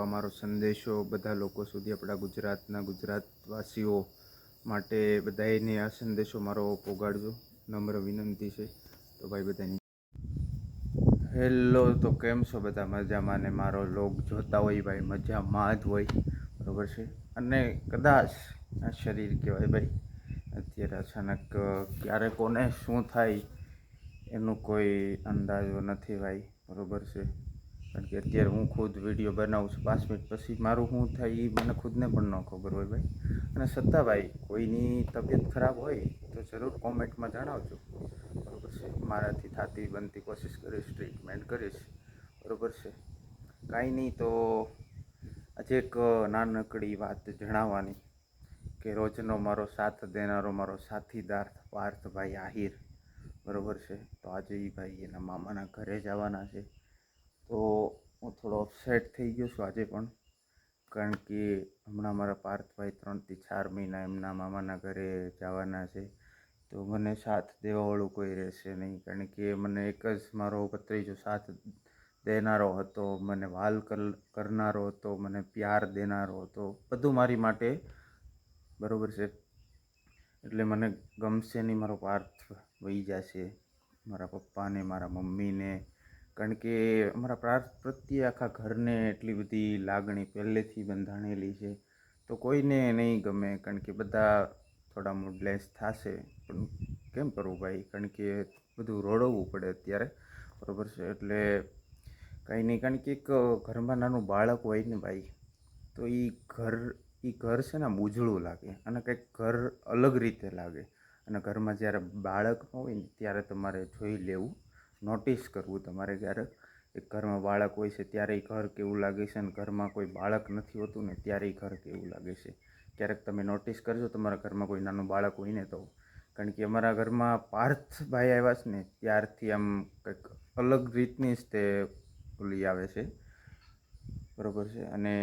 આ મારો સંદેશો બધા લોકો સુધી, આપણા ગુજરાતના ગુજરાતવાસીઓ માટે બધાને આ સંદેશો મારો પોગાડજો. નમ્ર વિનંતી છે. તો ભાઈ બધાની હેલો, તો કેમ છો બધા? મજામાં ને મારો લોગ જોતા હોય ભાઈ, મજામાં જ હોય. બરાબર છે? અને કદાચ આ શરીર કહેવાય ભાઈ, અત્યારે અચાનક ક્યારે કોને શું થાય એનું કોઈ અંદાજો નથી ભાઈ. બરોબર છે? કારણ કે અત્યારે હું ખુદ વીડિયો બનાવું છું પાંચ મિનિટ પછી મારું શું થાય એ મને ખુદને પણ ન ખબર હોય ભાઈ. અને છતાં ભાઈ, કોઈની તબિયત ખરાબ હોય તો જરૂર કોમેન્ટમાં જણાવજો. બરાબર છે? મારાથી થતી બનતી કોશિશ કરીશ, ટ્રીટમેન્ટ કરીશ. બરાબર છે? કાંઈ નહીં તો આજે એક નાનકડી વાત જણાવવાની કે રોજનો મારો સાથ દેનારો મારો સાથીદાર પાર્થભાઈ આહિર. બરાબર છે? તો આજે એ ભાઈ એના મામાના ઘરે જવાના છે. તો હું થોડો અપસેટ થઈ ગયો છું આજે પણ. કારણ કે હમણાં મારા પાર્થભાઈ ત્રણથી ચાર મહિના એમના મામાના ઘરે જવાના છે. તો મને સાથ દેવાવાળું કોઈ રહેશે નહીં. કારણ કે મને એક જ મારો ભત્રીજો સાથ દેનારો હતો, મને વાલ કર- કરનારો હતો, મને પ્યાર દેનારો હતો. બધું મારી માટે બરાબર છે. એટલે મને ગમશે નહીં મારો પાર્થ વહી જશે. મારા પપ્પાને, મારા મમ્મીને કારણ કે અમારા પ્રાર્થ પ્રત્યે આખા ઘરને એટલી બધી લાગણી પહેલેથી બંધાણેલી છે. તો કોઈને નહીં ગમે, કારણ કે બધા થોડા મૂડલેસ થશે. પણ કેમ કરવું ભાઈ? કારણ કે બધું રોડવવું પડે અત્યારે. બરાબર છે? એટલે કંઈ નહીં. કારણ કે એક ઘરમાં નાનું બાળક હોય ને ભાઈ, તો એ ઘર એ ઘર છે ને ઉજળું લાગે. અને કંઈક ઘર અલગ રીતે લાગે. અને ઘરમાં જ્યારે બાળક હોય ને, ત્યારે તમારે જોઈ લેવું. નોટિસ કરવું તમારે ક્યારેક એક ઘરમાં બાળક હોય છે, ત્યારે ઘર કેવું લાગે છે અને ઘરમાં કોઈ બાળક નથી હોતું ને ત્યારે ઘર કેવું લાગે છે. ક્યારેક તમે નોટિસ કરજો, તમારા ઘરમાં કોઈ નાનું બાળક હોય ને તો. કારણ કે અમારા ઘરમાં પાર્થભાઈ આવ્યા છે ને, ત્યારથી આમ કંઈક અલગ રીતની જ તે ઓલી આવે છે. બરાબર છે? અને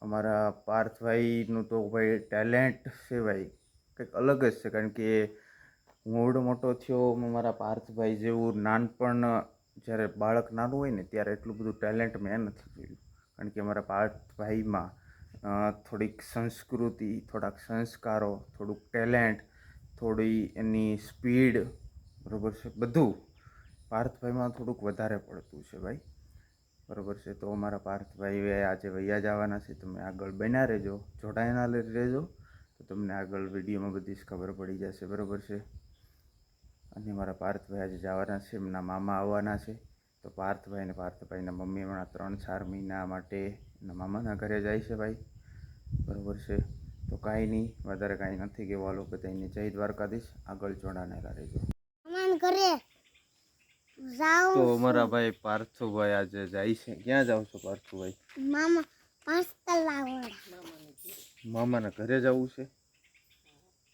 અમારા પાર્થભાઈનું તો ભાઈ ટેલેન્ટ ભાઈ કંઈક અલગ જ છે, કારણ કે હું એવડો મોટો થયો, હું મારા પાર્થભાઈ જેવું નાનપણ, જ્યારે બાળક નાનું હોય ને, ત્યારે એટલું બધું ટેલેન્ટ મેં નથી જોયું. કારણ કે અમારા પાર્થભાઈમાં થોડીક સંસ્કૃતિ, થોડાક સંસ્કારો, થોડુંક ટેલેન્ટ થોડી એની સ્પીડ બરાબર છે, બધું પાર્થભાઈમાં થોડુંક વધારે પડતું છે ભાઈ. બરાબર છે, તો અમારા પાર્થભાઈ આજે વૈયા જવાના છે, તમે આગળ બન્યા રહેજો જોડાયેલા રહેજો, તો તમને આગળ વિડીયોમાં બધી જ ખબર પડી જશે, બરાબર છે. અને મારા પાર્થભાઈ આજે જવાના છે એમના મામા આવવાના છે. તો પાર્થભાઈ અને પાર્થભાઈના મમ્મી હમણાં ત્રણ ચાર મહિના માટે એના મામાના ઘરે જાય છે ભાઈ. બરાબર છે? તો કાંઈ નહીં વધારે કાંઈ નથી કહેવાનું બધાને જય દ્વારકાધીશ આગળ જોડાનેલા રહેજો. તો અમારા ભાઈ પાર્થુભાઈ આજે જાય છે. ક્યાં જાવ છો પાર્થુભાઈ? મામા મામાના ઘરે જવું છે?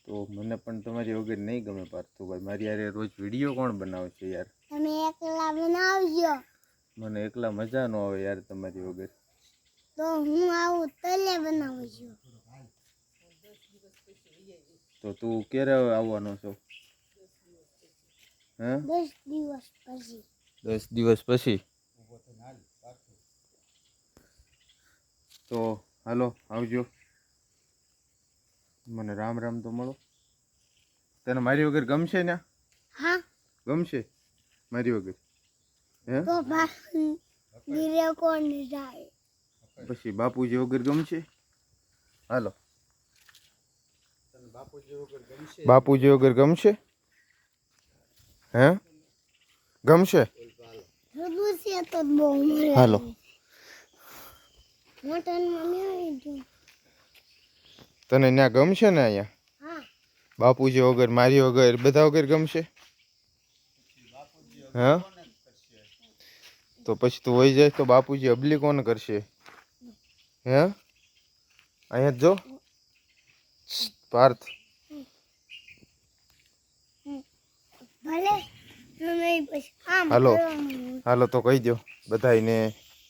તો મને પણ તમારી વગર નહીં ગમે પાર્થુભાઈ. મારી યારે રોજ વીડિયો કોણ બનાવે છે યાર? તમે એકલા બનાવજો. મને એકલા મજા ન આવે યાર તમારી વગર. તો હું આવું તલે બનાવું છું તો તું ક્યારે આવવાનો છો? હે? દસ દિવસ પછી. દસ દિવસ પછી? તો હાલો આવજો. મને રામ રામ તો મળો. તને મારી વગર ગમશે ને હા. ગમશે? મારી વગર? હે? ધીરે કોણ જાય? પછી બાપુજી વગર ગમશે? હાલો. બાપુજી વગર ગમશે? હે? ગમશે? હાલો. મોટનમાં મમ્મી આવી ગયું તને ત્યાં ગમશે ને અહીંયા? બાપુજી વગર મારી વગર બધા વગર ગમશે? હા? તો પછી તું વહી જાય તો બાપુજી અબલી કોણ કરશે? હે? અહીંયા જ પાર્થ. હાલો. હાલો તો કહી દો બધાને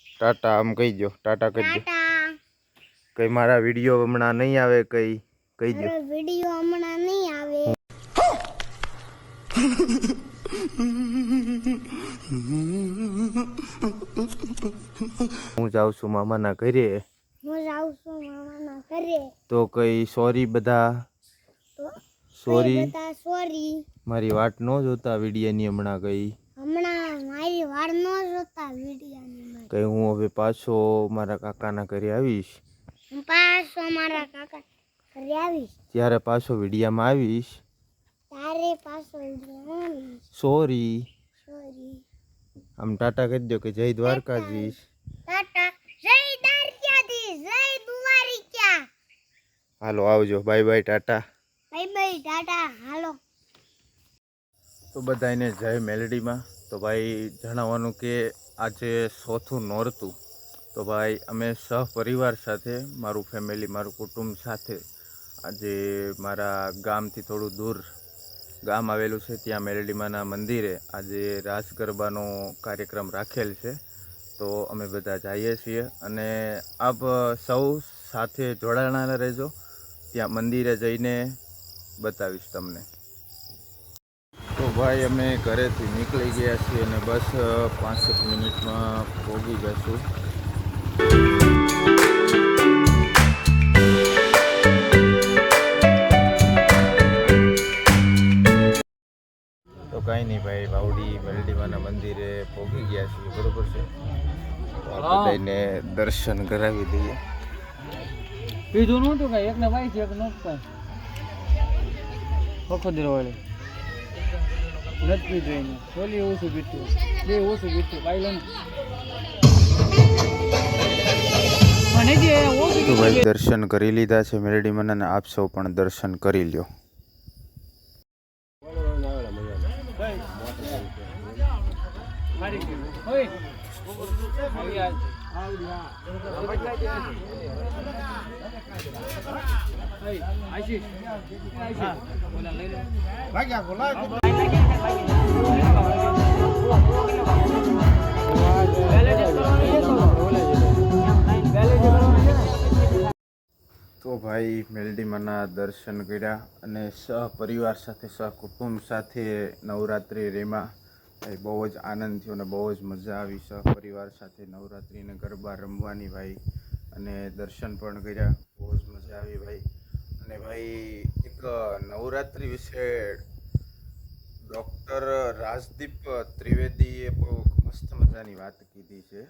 ટાટા આમ કહી દો ટાટા કહી દો કઈ મારા વીડિયો હમણાં નહીં આવે કઈ કહી દો વીડિયો હમણાં નહીં આવે. હું જાઉં છું મામાના ઘરે. જાઉં છું મામાના ઘરે. તો કઈ સોરી બધા? સોરી? બધા સોરી. મારી વાટ ન જોતા વિડીયાની હમણાં કઈ? હમણાં મારી વાળ ન જોતા વિડિયાની કઈ હું હવે પાછો મારા કાકાના ઘરે આવીશ? હું પાછો મારા કાકા ઘરે આવીશ. ત્યારે પાછો વિડિયામાં આવીશ. ત્યારે પાછો સોરી સોરી આમ ટાટા કહી દો કે જય દ્વારકાધીશ. ટાટા. જય દ્વારકાધીશ. જય દ્વારિકા. હાલો આવજો. Bye bye tata. Bye bye tata. હાલો. તો બધાને જય મેલડીમાં. તો ભાઈ જણાવવાનું કે આજે ચોથું નોરતું. તો ભાઈ, અમે સહપરિવાર સાથે, મારું ફેમિલી મારું કુટુંબ સાથે આજે મારા ગામથી થોડું દૂર ગામ આવેલું છે. ત્યાં મેરડીમાના મંદિરે આજે રાસ ગરબાનો કાર્યક્રમ રાખેલ છે. તો અમે બધા જઈએ છીએ અને આપ સૌ સાથે જોડાયેલા રહેજો. ત્યાં મંદિરે જઈને બતાવીશ તમને. તો ભાઈ, અમે ઘરેથી નીકળી ગયા છીએ અને બસ પાંસઠ મિનિટમાં પહોંચી જશું. કાંઈ નહીં ભાઈ વાવડી મેલડીમાના મંદિરે પહોંચી ગયા છીએ બરોબર છે? બધાને દર્શન કરાવી દઈએ. પીધું નહોતું કઈ એકને ભાઈ છે એક નોટ કઈ. વખત વાળી. નથી પીધું એને ઓછું પીધું બે ઓછું પીધું પાયલો ને મને જે ઓછું તો ભાઈ દર્શન કરી લીધા છે મેલડીમાના અને આપ સૌ પણ દર્શન કરી લ્યો. મારી ગયું ઓય આવી આ ઓય આશીષ આશીષ બોલા. ભાઈ મેલડીમાના દર્શન કર્યા અને સહપરિવાર સાથે સહકુટુંબ સાથે નવરાત્રિ રેમાં ભાઈ બહુ જ આનંદ થયો અને બહુ જ મજા આવી. સહપરિવાર સાથે નવરાત્રિને ગરબા રમવાની ભાઈ અને દર્શન પણ કર્યા. બહુ જ મજા આવી ભાઈ. અને ભાઈ એક નવરાત્રિ વિશે ડૉક્ટર રાજદીપ ત્રિવેદીએ બહુ મસ્ત મજાની વાત કીધી છે.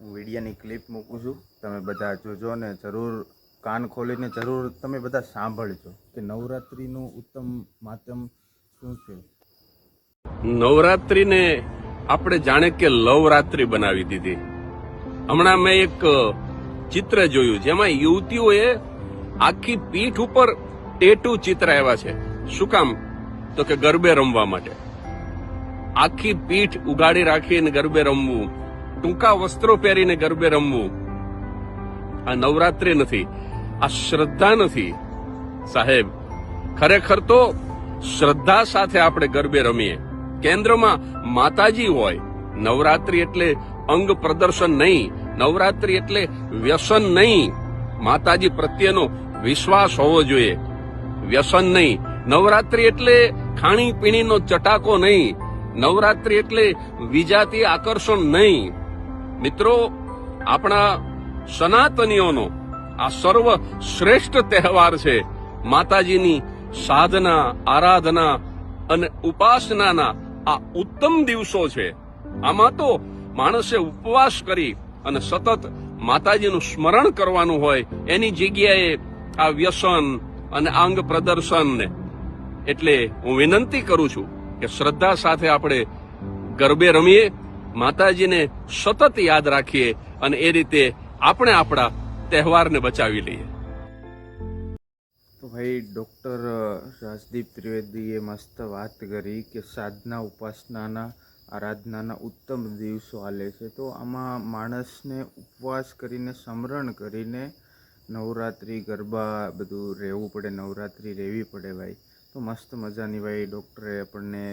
હું વિડીયાની ક્લિપ મૂકું છું. તમે બધા જોજો ને જરૂર કાન ખોલીને જરૂર તમે બધા સાંભળજો કે નવરાત્રિનું ઉત્તમ માધ્યમ શું છે? નવરાત્રીને આપણે જાણે કે લવરાત્રી બનાવી દીધી. હમણાં મેં એક ચિત્ર જોયું, જેમાં યુવતીઓએ આખી પીઠ ઉપર ટેટુ ચિત્ર આવ્યા છે. શું કામ? તો કે ગરબે રમવા માટે. આખી પીઠ ઉગાડી રાખીને ગરબે રમવું, ટૂંકા વસ્ત્રો પહેરીને ગરબે રમવું. આ નવરાત્રી નથી. આ શ્રદ્ધા નથી. સાહેબ, ખરેખર તો શ્રદ્ધા સાથે આપણે ગરબે રમીએ. કેન્દ્રમાં માતાજી હોય, નવરાત્રી એટલે અંગ પ્રદર્શન નહીં, નવરાત્રી એટલે વ્યસન નહીં. માતાજી પ્રત્યેનો વિશ્વાસ હોવો જોઈએ. વ્યસન નહીં. નવરાત્રી એટલે ખાણી પીણીનો ચટાકો નહીં. નવરાત્રી એટલે વિજાતીય આકર્ષણ નહીં. મિત્રો, આપણા સનાતનીઓનો આ સર્વ શ્રેષ્ઠ તહેવાર છે. માતાજીની સાધના, આરાધના અને ઉપાસનાના આ ઉત્તમ દિવસો છે. આમાં તો માણસે ઉપવાસ કરી અને સતત માતાજીનું સ્મરણ કરવાનું હોય, એની જગ્યાએ આ વ્યસન અને અંગ પ્રદર્શન એટલે હું વિનંતી કરું છું કે શ્રદ્ધા સાથે આપણે ગરબે રમીએ, માતાજીને સતત યાદ રાખીએ અને એ રીતે આપણે આપણા તહેવારને બચાવી લઈએ. તો ભાઈ ડૉક્ટર રાજદીપ ત્રિવેદીએ મસ્ત વાત કરી કે સાધના ઉપાસનાના આરાધનાના ઉત્તમ દિવસો હાલે છે. તો આમાં માણસને ઉપવાસ કરીને, સમરણ કરીને નવરાત્રિ, ગરબા, બધું રહેવું પડે, નવરાત્રિ રહેવી પડે ભાઈ. તો મસ્ત મજાની ભાઈ ડૉક્ટરે આપણને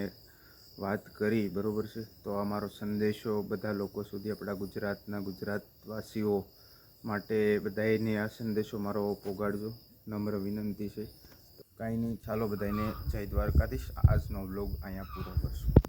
વાત કરી, બરાબર છે? તો આ મારો સંદેશો બધા લોકો સુધી, આપણા ગુજરાતના ગુજરાતવાસીઓ માટે બધાને આ સંદેશો મારો પોગાડજો નમ્ર વિનંતી છે. કાંઈ નહીં, ચાલો બધાને જય દ્વારકાધીશ. આજનો બ્લોગ અહીંયા પૂરો કરશું.